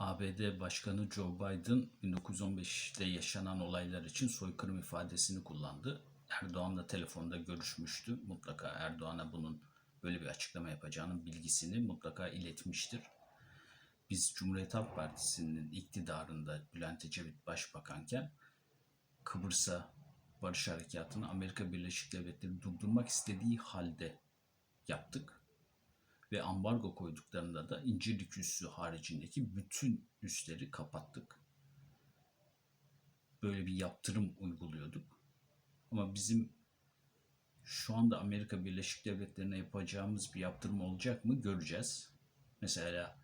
ABD Başkanı Joe Biden 1915'te yaşanan olaylar için soykırım ifadesini kullandı. Erdoğan'la telefonda görüşmüştü. Mutlaka Erdoğan'a bunun böyle bir açıklama yapacağının bilgisini mutlaka iletmiştir. Biz Cumhuriyet Halk Partisi'nin iktidarında Bülent Ecevit başbakanken Kıbrıs'a barış harekatını Amerika Birleşik Devletleri durdurmak istediği halde yaptık ve ambargo koyduklarında da İncirlik üssü haricindeki bütün üsleri kapattık. Böyle bir yaptırım uyguluyorduk. Ama bizim şu anda Amerika Birleşik Devletleri'ne yapacağımız bir yaptırım olacak mı göreceğiz. Mesela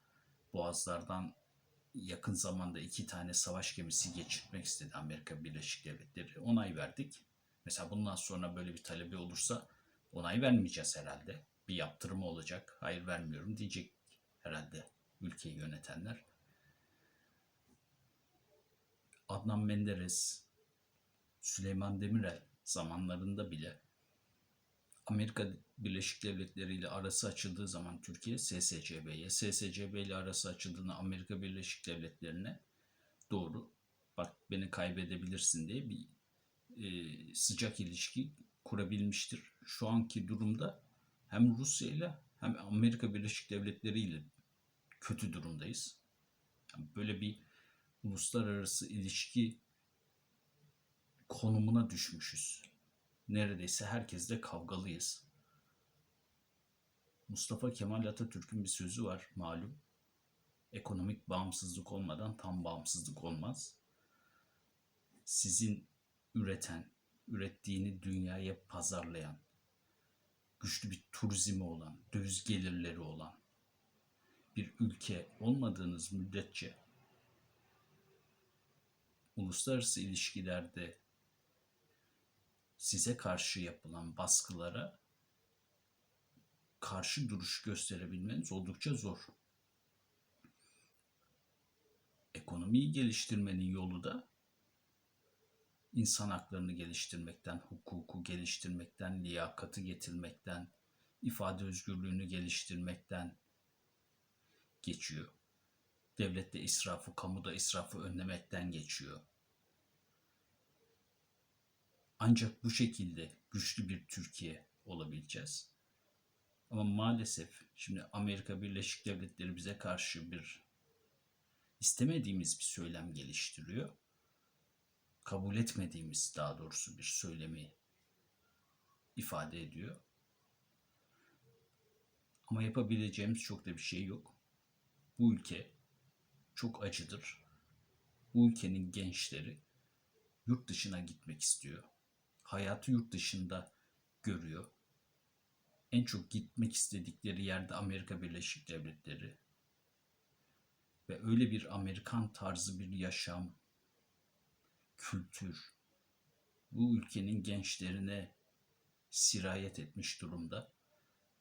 Boğazlardan yakın zamanda iki tane savaş gemisi geçirmek istedi Amerika Birleşik Devletleri. Onay verdik. Mesela bundan sonra böyle bir talebi olursa onay vermeyeceğiz herhalde. Bir yaptırımı olacak. Hayır vermiyorum diyecek herhalde ülkeyi yönetenler. Adnan Menderes, Süleyman Demirel zamanlarında bile Amerika Birleşik Devletleri ile arası açıldığı zaman Türkiye SSCB'ye, SSCB ile arası açıldığında Amerika Birleşik Devletleri'ne doğru bak beni kaybedebilirsin diye bir e, sıcak ilişki kurabilmiştir. Şu anki durumda hem Rusya ile hem Amerika Birleşik Devletleri ile kötü durumdayız. Yani böyle bir uluslararası ilişki konumuna düşmüşüz. Neredeyse herkesle kavgalıyız. Mustafa Kemal Atatürk'ün bir sözü var malum. Ekonomik bağımsızlık olmadan tam bağımsızlık olmaz. Sizin üreten, ürettiğini dünyaya pazarlayan, güçlü bir turizmi olan, döviz gelirleri olan bir ülke olmadığınız müddetçe uluslararası ilişkilerde size karşı yapılan baskılara karşı duruş gösterebilmeniz oldukça zor. Ekonomiyi geliştirmenin yolu da insan haklarını geliştirmekten, hukuku geliştirmekten, liyakatı getirmekten, ifade özgürlüğünü geliştirmekten geçiyor. Devlette israfı, kamuda israfı önlemekten geçiyor. Ancak bu şekilde güçlü bir Türkiye olabileceğiz. Ama maalesef şimdi Amerika Birleşik Devletleri bize karşı bir istemediğimiz bir söylem geliştiriyor. Kabul etmediğimiz daha doğrusu bir söylemi ifade ediyor. Ama yapabileceğimiz çok da bir şey yok. Bu ülke çok acıdır. Bu ülkenin gençleri yurt dışına gitmek istiyor hayatı yurt dışında görüyor. En çok gitmek istedikleri yerde Amerika Birleşik Devletleri. Ve öyle bir Amerikan tarzı bir yaşam, kültür bu ülkenin gençlerine sirayet etmiş durumda.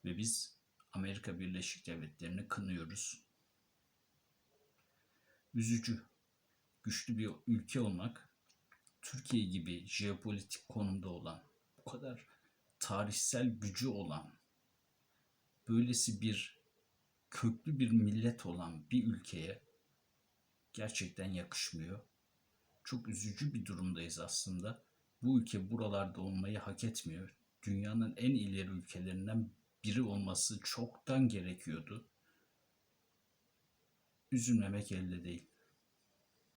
Ve biz Amerika Birleşik Devletleri'ni kınıyoruz. Üzücü, güçlü bir ülke olmak Türkiye gibi jeopolitik konumda olan, bu kadar tarihsel gücü olan, böylesi bir köklü bir millet olan bir ülkeye gerçekten yakışmıyor. Çok üzücü bir durumdayız aslında. Bu ülke buralarda olmayı hak etmiyor. Dünyanın en ileri ülkelerinden biri olması çoktan gerekiyordu. Üzülmemek elde değil.